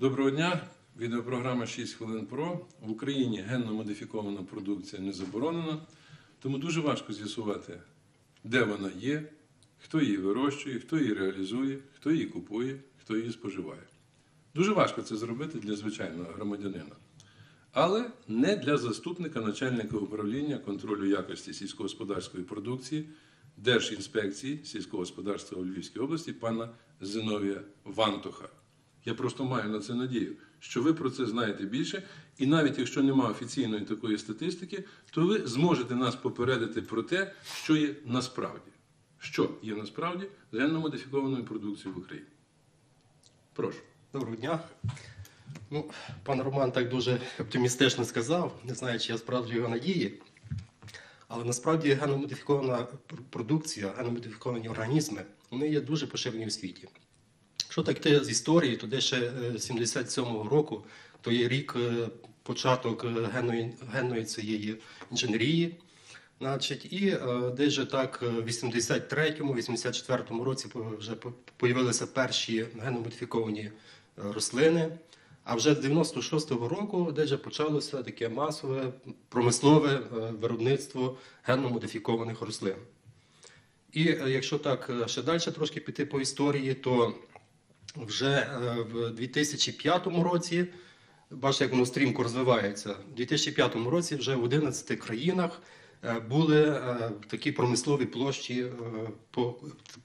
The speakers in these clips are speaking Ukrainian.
Доброго дня! Відеопрограма 6 хвилин про. В Україні генно модифікована продукція не заборонена, тому дуже важко з'ясувати, де вона є, хто її вирощує, хто її реалізує, хто її купує, хто її споживає. Дуже важко це зробити для звичайного громадянина. Але не для заступника начальника управління контролю якості сільськогосподарської продукції Держінспекції сільського господарства у Львівській області пана Зиновія Вантуха. Я просто маю на це надію, що ви про це знаєте більше, і навіть якщо немає офіційної такої статистики, то ви зможете нас попередити про те, що є насправді. Що є насправді генно-модифікованою продукцією в Україні. Прошу. Доброго дня. Ну, пан Роман так дуже оптимістично сказав, не знаю, чи я справді його надії. Але насправді геномодифікована продукція, геномодифіковані організми, вони є дуже поширені у світі. Якщо так йти з історії, то десь ще е, 77-го року, то є рік е, початок е, генної, генної цієї інженерії. Значить, і е, десь так е, в 83-му, 84-му році вже появилися перші геномодифіковані е, рослини. А вже з 96-го року же почалося таке масове промислове е, виробництво генно-модифікованих рослин. І е, якщо так е, ще далі трошки піти по історії, то вже е, в 2005 році, бачите, як воно стрімко розвивається, в 2005 році вже в 11 країнах е, були е, такі промислові площі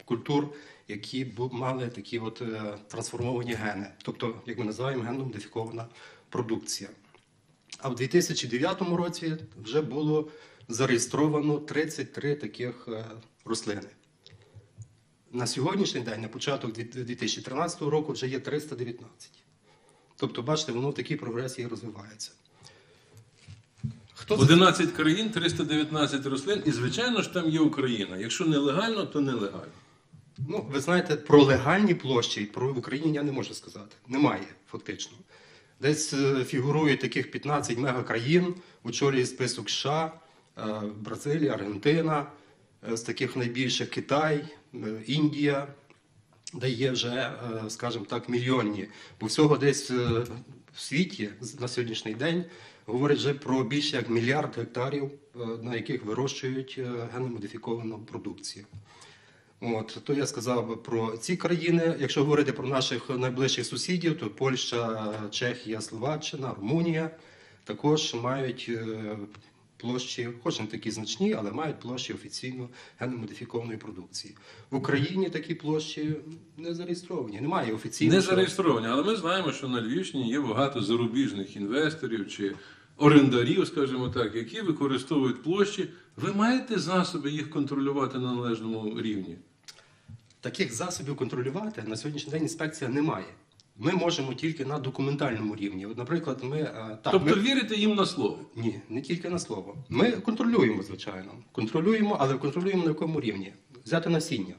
культур, які мали такі от трансформовані гени, тобто, як ми називаємо, генно-модифікована продукція. А в 2009 році вже було зареєстровано 33 таких рослини. На сьогоднішній день, на початок 2013 року, вже є 319. Тобто, бачите, воно в такій прогресії розвивається. Хто за- 11 країн, 319 рослин, і звичайно ж там є Україна. Якщо нелегально, то нелегально. Ну, ви знаєте, про легальні площі про в Україні я не можу сказати. Немає, фактично. Десь е, фігурує таких 15 мегакраїн, очолює список США, е, Бразилія, Аргентина, з таких найбільших Китай, е, Індія, де є вже, е, скажімо так, мільйонні. Бо всього десь е, в світі на сьогоднішній день говорять вже про більше як мільярд гектарів, е, на яких вирощують е, геномодифіковану продукцію. От, то я сказав про ці країни. Якщо говорити про наших найближчих сусідів, то Польща, Чехія, Словаччина, Румунія також мають е, площі, хоч не такі значні, але мають площі офіційно геномодифікованої продукції. В Україні такі площі не зареєстровані, немає офіційно. Не зареєстровані, але ми знаємо, що на Львівщині є багато зарубіжних інвесторів чи орендарів, скажімо так, які використовують площі. Ви маєте засоби їх контролювати на належному рівні? Таких засобів контролювати на сьогоднішній день інспекція не має. Ми можемо тільки на документальному рівні. От, наприклад, ми е, так, тобто ми... вірите їм на слово. Ні, не тільки на слово. Ми контролюємо, звичайно. Контролюємо, але контролюємо на якому рівні? Взяти насіння.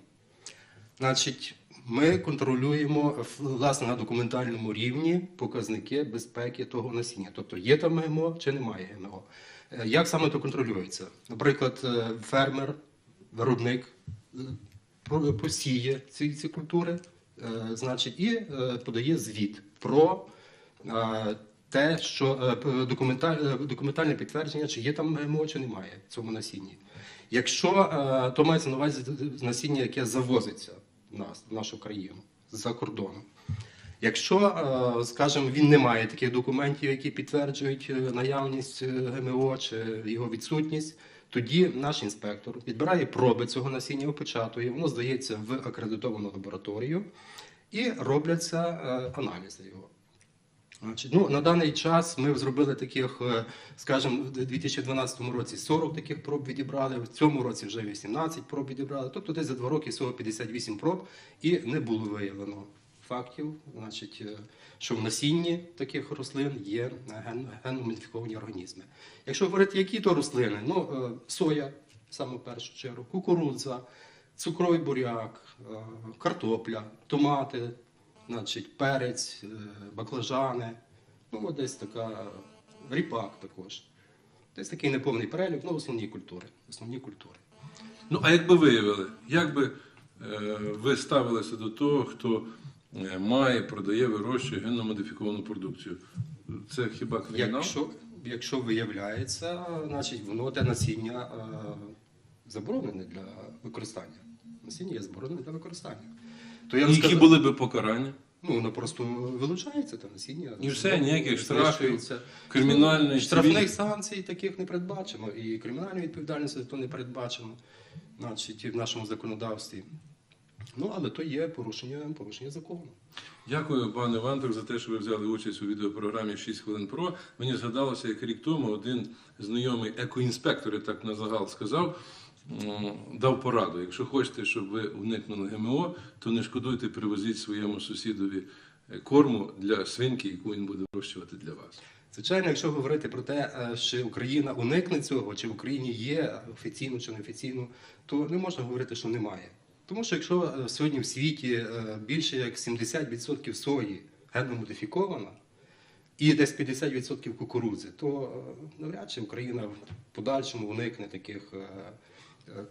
Значить, ми контролюємо власне на документальному рівні показники безпеки того насіння. Тобто є там ГМО чи немає ГМО. Е, Як саме то контролюється? Наприклад, е, фермер, виробник посіє ці, ці культури, значить, і е, подає звіт про е, те, що е, п- документа- е, документальне підтвердження, чи є там ГМО, чи немає в цьому насінні. Якщо е, то мається на увазі насіння, яке завозиться в нас, в нашу країну з-за кордону. Якщо, е, скажімо, він не має таких документів, які підтверджують е, наявність е, ГМО чи його відсутність, тоді наш інспектор відбирає проби цього насіння, опечатує, воно здається в акредитовану лабораторію і робляться е, аналізи його. Значить, ну, на даний час ми зробили таких, е, скажімо, в 2012 році 40 таких проб відібрали, в цьому році вже 18 проб відібрали, тобто десь за два роки всього 58 проб, і не було виявлено фактів, значить, е, що в насінні таких рослин є ген- організми. Якщо говорити, які то рослини, ну, е, соя, саме в першу чергу, кукурудза, цукровий буряк, е, картопля, томати, значить, перець, баклажани, ну, десь така ріпак також. Десь такий неповний перелік, ну, основні культури. Основні культури. Ну, а якби виявили, як би е, ви ставилися до того, хто має, продає, вирощує генно модифіковану продукцію. Це хіба кримінал? Якщо, якщо виявляється, значить воно те насіння е, заборонене для використання. Насіння є заборонене для використання. То я б Які сказав- були би покарання? Ну, воно просто вилучається те насіння. І все, ніяких штрафів, Знищується. кримінальної, Ну, штрафних санкцій таких не передбачено, і кримінальної відповідальності то не передбачено, значить, і в нашому законодавстві. Ну, але то є порушення, порушення закону. Дякую, пане Вантук, за те, що ви взяли участь у відеопрограмі 6 хвилин про. Мені згадалося, як рік тому один знайомий екоінспектор, я так на загал сказав, дав пораду. Якщо хочете, щоб ви уникнули ГМО, то не шкодуйте, привозіть своєму сусідові е, корму для свинки, яку він буде вирощувати для вас. Звичайно, якщо говорити про те, е, чи Україна уникне цього, чи в Україні є офіційно чи неофіційно, то не можна говорити, що немає. Тому що якщо е, сьогодні в світі е, більше як 70% сої генномодифікована і десь 50% кукурудзи, то е, навряд чи Україна в подальшому уникне таких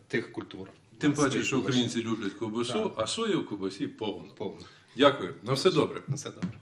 тих культур. Тим паче, що українці люблять ковбасу, а сої в ковбасі повно. повно. Дякую. На все добре. На все добре.